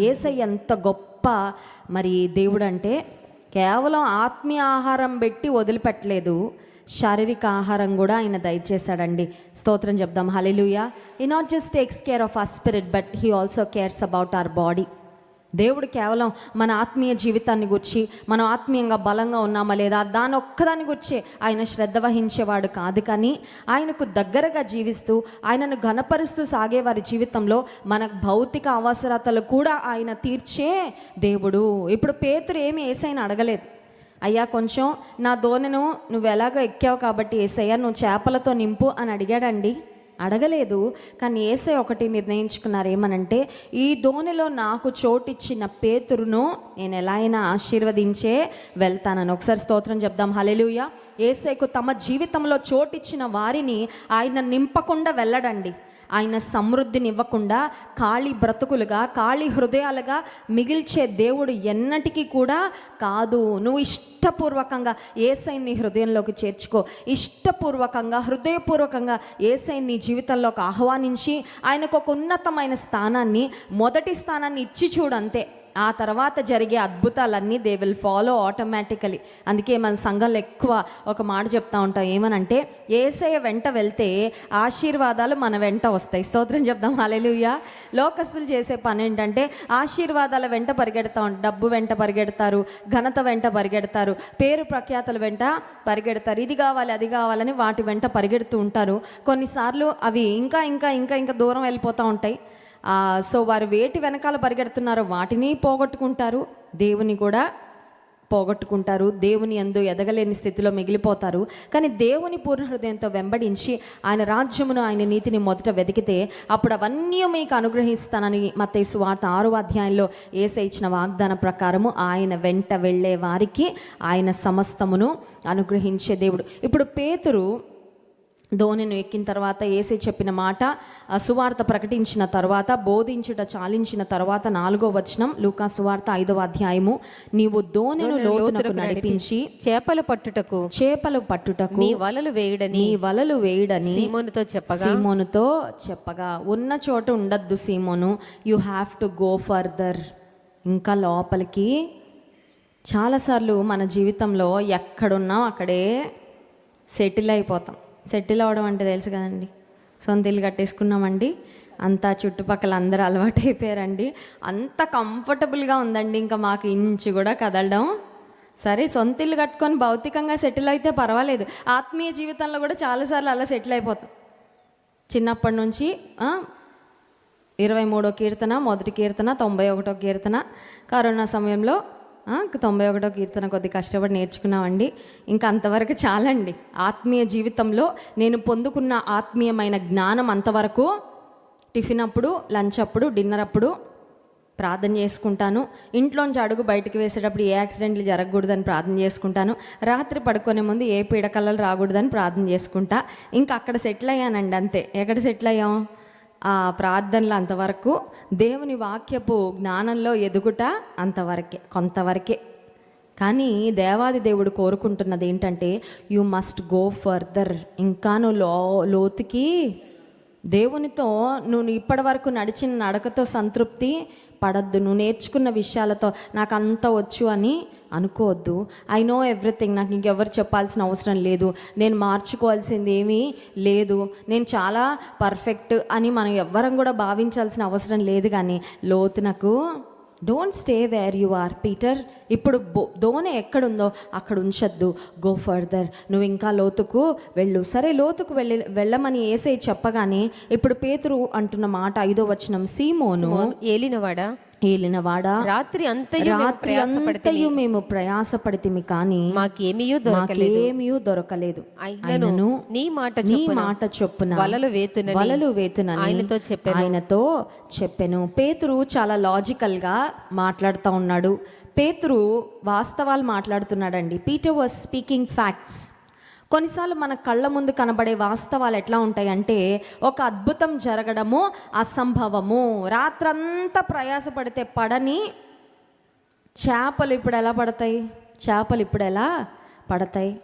ఏసై ఎంత గొప్ప మరి దేవుడు అంటే కేవలం ఆత్మీయ ఆహారం పెట్టి వదిలిపెట్టలేదు శారీరక ఆహారం కూడా ఆయన దయచేశాడండి. స్తోత్రం చెప్దాం. Hallelujah he not just takes care of our spirit but he also cares about our body దేవుడు కేవలం మన ఆత్మీయ జీవితాన్ని గురించి మనం ఆత్మీయంగా బలంగా ఉన్నామా లేదా దాని ఒక్కదాని గురించే ఆయన శ్రద్ధ వహించేవాడు కాదు కానీ ఆయనకు దగ్గరగా జీవిస్తూ ఆయనను ఘనపరుస్తూ సాగే వారి జీవితంలో మన భౌతిక అవసరతలు కూడా ఆయన తీర్చే దేవుడు. ఇప్పుడు పేతురు ఏమి ఏసైనా అడగలేదు. అయ్యా కొంచెం నా దోణను నువ్వు ఎలాగో ఎక్కావు కాబట్టి ఏసయ్యా నువ్వు చేపలతో నింపు అని అడిగాడండి. అడగలేదు. కానీ ఏసై ఒకటి నిర్ణయించుకున్నారు ఏమనంటే ఈ దోణిలో నాకు చోటిచ్చిన పేతురును నేను ఎలా అయినా ఆశీర్వదించే వెళ్తానని. ఒకసారి స్తోత్రం చెప్దాం. హలెలుయ ఏసైకు తమ జీవితంలో చోటిచ్చిన వారిని ఆయన నింపకుండా వెళ్ళడండి. ఆయన సమృద్ధిని ఇవ్వకుండా ఖాళీ బ్రతుకులుగా ఖాళీ హృదయాలుగా మిగిల్చే దేవుడు ఎన్నటికీ కూడా కాదు. నువ్వు ఇష్టపూర్వకంగా ఏసై నీ హృదయంలోకి చేర్చుకో. ఇష్టపూర్వకంగా హృదయపూర్వకంగా ఏసై నీ జీవితంలోకి ఆహ్వానించి ఆయనకు ఒక ఉన్నతమైన స్థానాన్ని మొదటి స్థానాన్ని ఇచ్చి చూడంతే ఆ తర్వాత జరిగే అద్భుతాలన్నీ దే విల్ ఫాలో ఆటోమేటికలీ అందుకే మన సంఘంలో ఎక్కువ ఒక మాట చెప్తా ఉంటాం ఏమనంటే ఏసయ వెంట వెళ్తే ఆశీర్వాదాలు మన వెంట వస్తాయి. స్తోత్రం చెప్దాం అలెలుయ్యా లోకస్తులు చేసే పని ఏంటంటే ఆశీర్వాదాల వెంట పరిగెడతా డబ్బు వెంట పరిగెడతారు ఘనత వెంట పరిగెడతారు పేరు ప్రఖ్యాతల వెంట పరిగెడతారు. ఇది కావాలి అది కావాలని వాటి వెంట పరిగెడుతూ ఉంటారు. కొన్నిసార్లు అవి ఇంకా ఇంకా ఇంకా ఇంకా దూరం వెళ్ళిపోతూ ఉంటాయి. సో వారు వేటి వెనకాల పరిగెడుతున్నారో వాటిని పోగొట్టుకుంటారు దేవుని కూడా పోగొట్టుకుంటారు దేవుని ఎందు ఎదగలేని స్థితిలో మిగిలిపోతారు. కానీ దేవుని పూర్ణ హృదయంతో వెంబడించి ఆయన రాజ్యమును ఆయన నీతిని మొదట వెతికితే అప్పుడు అవన్నీ మీకు అనుగ్రహిస్తానని మతేసు వార్త ఆరో అధ్యాయంలో ఏసై ఇచ్చిన వాగ్దాన ప్రకారము ఆయన వెంట వెళ్ళే వారికి ఆయన సమస్తమును అనుగ్రహించే దేవుడు. ఇప్పుడు పేతురు ధోనిను ఎక్కిన తర్వాత ఏసై చెప్పిన మాట సువార్త ప్రకటించిన తర్వాత బోధించుట చాలించిన తర్వాత నాలుగో వచనం లూకా సువార్త ఐదవ అధ్యాయము. నీవు ధోనిను లోతునకు నడిపించి చేపలు పట్టుటకు చేపలు పట్టుటకు నీ వలలు వేయుడని నీ వలలు వేయడని సీమోనుతో చెప్పగా? సీమోనుతో చెప్పగా. ఉన్న చోట ఉండద్దు Simon. You have to go further ఇంకా లోపలికి చాలాసార్లు మన జీవితంలో ఎక్కడున్నాం అక్కడే సెటిల్ అయిపోతాం. సెటిల్ అవ్వడం అంటే తెలుసు కదండి. సొంత ఇల్లు కట్టేసుకున్నామండి. అంతా చుట్టుపక్కల అందరూ అలవాటు అయిపోయారండి అంత కంఫర్టబుల్గా ఉందండి. ఇంకా మాకు ఇంచు కూడా కదలడం. సరే సొంత ఇల్లు కట్టుకొని భౌతికంగా సెటిల్ అయితే పర్వాలేదు. ఆత్మీయ జీవితంలో కూడా చాలాసార్లు అలా సెటిల్ అయిపోతాం. చిన్నప్పటి నుంచి ఇరవై మూడో కీర్తన మొదటి కీర్తన తొంభై ఒకటో కీర్తన కరోనా సమయంలో తొంభై ఒకటో కీర్తన కొద్ది కష్టపడి నేర్చుకున్నామండి. ఇంకా అంతవరకు చాలండి. ఆత్మీయ జీవితంలో నేను పొందుకున్న ఆత్మీయమైన జ్ఞానం అంతవరకు టిఫిన్ అప్పుడు లంచ్ అప్పుడు డిన్నర్ అప్పుడు ప్రార్థన చేసుకుంటాను. ఇంట్లోంచి అడుగు బయటకు వేసేటప్పుడు ఏ యాక్సిడెంట్లు జరగకూడదని ప్రార్థన చేసుకుంటాను. రాత్రి పడుకునే ముందు ఏ పీడకలలు రాకూడదని ప్రార్థన చేసుకుంటా. ఇంకా అక్కడ సెటిల్ అయ్యానండి అంతే. ఎక్కడ సెటిల్ అయ్యాం? ఆ ప్రార్థనలు అంతవరకు దేవుని వాక్యపు జ్ఞానంలో ఎదుగుట అంతవరకే కొంతవరకే. కానీ దేవాది దేవుడు కోరుకుంటున్నది ఏంటంటే యు మస్ట్ గో ఫర్దర్ ఇంకా నువ్వు లో లోతుకి దేవునితో నువ్వు ఇప్పటి వరకు నడిచిన నడకతో సంతృప్తి పడద్దు. నువ్వు నేర్చుకున్న విషయాలతో నాకు అంత వచ్చు అని అనుకోవద్దు. ఐ నో ఎవ్రీథింగ్ నాకు ఇంకెవరు చెప్పాల్సిన అవసరం లేదు. నేను మార్చుకోవాల్సింది ఏమీ లేదు. నేను చాలా పర్ఫెక్ట్ అని మనం ఎవ్వరం కూడా భావించాల్సిన అవసరం లేదు కానీ లోతు నాకు don't stay where you are Peter ఇప్పుడు బో దోణి ఎక్కడుందో అక్కడ ఉంచొద్దు. గో ఫర్దర్ నువ్వు ఇంకా లోతుకు వెళ్ళు. సరే లోతుకు వెళ్ళి వెళ్ళమని ఏసై చెప్పగానే ఇప్పుడు పేతురు అంటున్న మాట ఐదో వచనం సీమోను ఏలినవాడా? ఏలినవాడా? రాత్రి అంతయు మేము రాత్రి. అంతయు మేము ప్రయాసపడితిమి కానీ మాకేమియూ దొరకలేదు. దొరకలేదు. నీ మాట నీ చొప్పున మాట చొప్పున వలలు వేతునని వలలు వేతునని ఆయనతో చెప్పెను. ఆయనతో చెప్పెను. పేతురు చాలా లాజికల్గా మాట్లాడుతూ ఉన్నాడు. పేతురు వాస్తవాలు మాట్లాడుతున్నాడండి. Peter was speaking facts. కొన్నిసార్లు మన కళ్ళ ముందు కనబడే వాస్తవాలు ఎట్లా ఉంటాయంటే ఒక అద్భుతం జరగడము అసంభవము. రాత్రంతా ప్రయాసపడితే పడని చేపలు ఇప్పుడు ఎలా పడతాయి? చేపలు ఇప్పుడు ఎలా పడతాయి?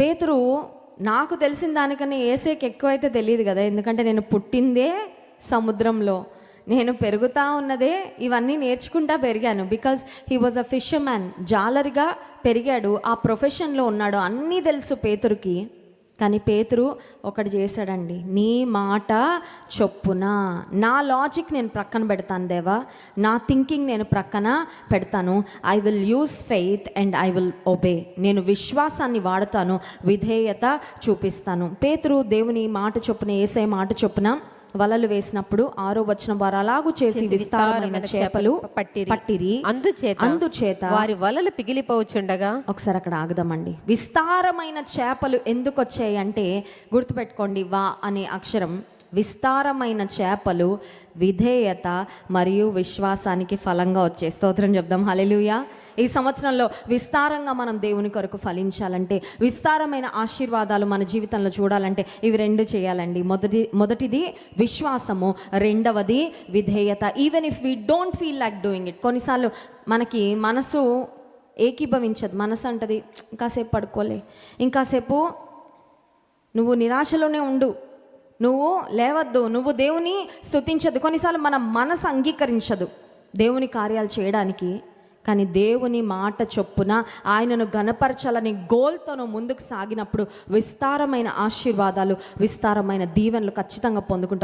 పేతురు నాకు తెలిసిన దానికన్నా ఏసేకి ఎక్కువైతే తెలియదు కదా ఎందుకంటే నేను పుట్టిందే సముద్రంలో. నేను పెరుగుతా ఉన్నదే ఇవన్నీ నేర్చుకుంటా పెరిగాను. Because he was a fisherman జాలరిగా పెరిగాడు. ఆ ప్రొఫెషన్లో ఉన్నాడు. అన్నీ తెలుసు పేతురుకి. కానీ పేతురు ఒకటి చేశాడండి. నీ మాట చొప్పున. నా లాజిక్ నేను ప్రక్కన పెడతాను దేవా. నా థింకింగ్ నేను ప్రక్కన పెడతాను. I will use faith and I will obey నేను విశ్వాసాన్ని వాడతాను. విధేయత చూపిస్తాను. పేతురు దేవుని మాట చొప్పున ఏసే మాట చొప్పున వలలు వేసినప్పుడు ఆరో వచ్చిన వారు అలాగూ చేసి విస్తారమైన చేపలు పట్టిరి. పట్టిరి. అందుచేత అందుచేత వారి వలలు పిగిలిపోవచ్చుండగా? ఒకసారి అక్కడ ఆగుదామండి. విస్తారమైన చేపలు ఎందుకు వచ్చాయి అంటే గుర్తుపెట్టుకోండి వా అనే అక్షరం. విస్తారమైన చేపలు విధేయత మరియు విశ్వాసానికి ఫలంగా వచ్చే స్తోత్రం చెప్దాం. హలెలుయా ఈ సంవత్సరంలో విస్తారంగా మనం దేవుని కొరకు ఫలించాలంటే విస్తారమైన ఆశీర్వాదాలు మన జీవితంలో చూడాలంటే ఇవి రెండు చేయాలండి. మొదటి మొదటిది విశ్వాసము రెండవది విధేయత. Even if we don't feel like doing it కొన్నిసార్లు మనకి మనసు ఏకీభవించదు. మనసు అంటది ఇంకాసేపు పడుకోలే. ఇంకాసేపు నువ్వు నిరాశలోనే ఉండు. నువ్వు లేవద్దు నువ్వు దేవుని స్థుతించదు కొన్నిసార్లు మన మనసు అంగీకరించదు దేవుని కార్యాలు చేయడానికి. కానీ దేవుని మాట చొప్పున ఆయనను గనపరచాలని గోల్తోను ముందుకు సాగినప్పుడు విస్తారమైన ఆశీర్వాదాలు విస్తారమైన దీవెనలు ఖచ్చితంగా పొందుకుంటాం.